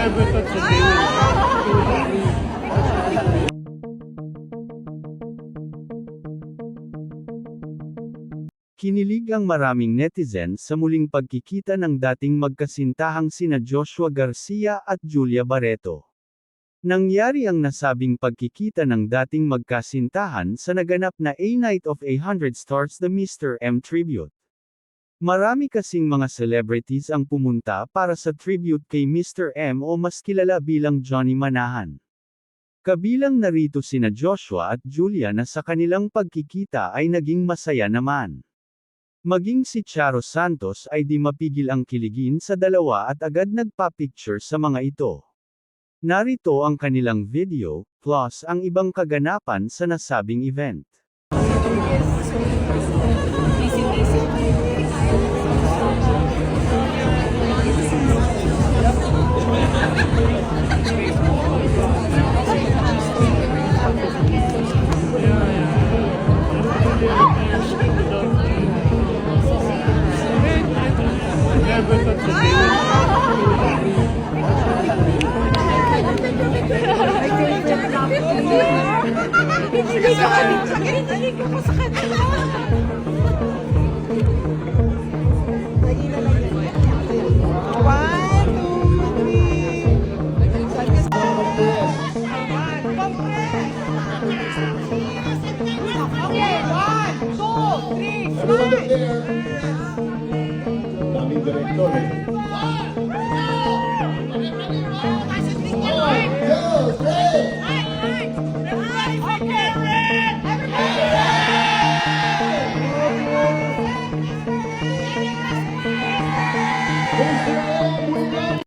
never touch a. Kinilig ang maraming netizen sa muling pagkikita ng dating magkasintahang sina Joshua Garcia at Julia Barreto. Nangyari ang nasabing pagkikita ng dating magkasintahan sa naganap na A Night of a Hundred Stars The Mr. M Tribute. Marami kasing mga celebrities ang pumunta para sa tribute kay Mr. M o mas kilala bilang Johnny Manahan. Kabilang narito sina Joshua at Julia na sa kanilang pagkikita ay naging masaya naman. Maging si Charo Santos ay di mapigil ang kiligin sa dalawa at agad nagpa-picture sa mga ito. Narito ang kanilang video, plus ang ibang kaganapan sa nasabing event. Never touch a table. One, two, three. Okay, one, two, three, Everyone directores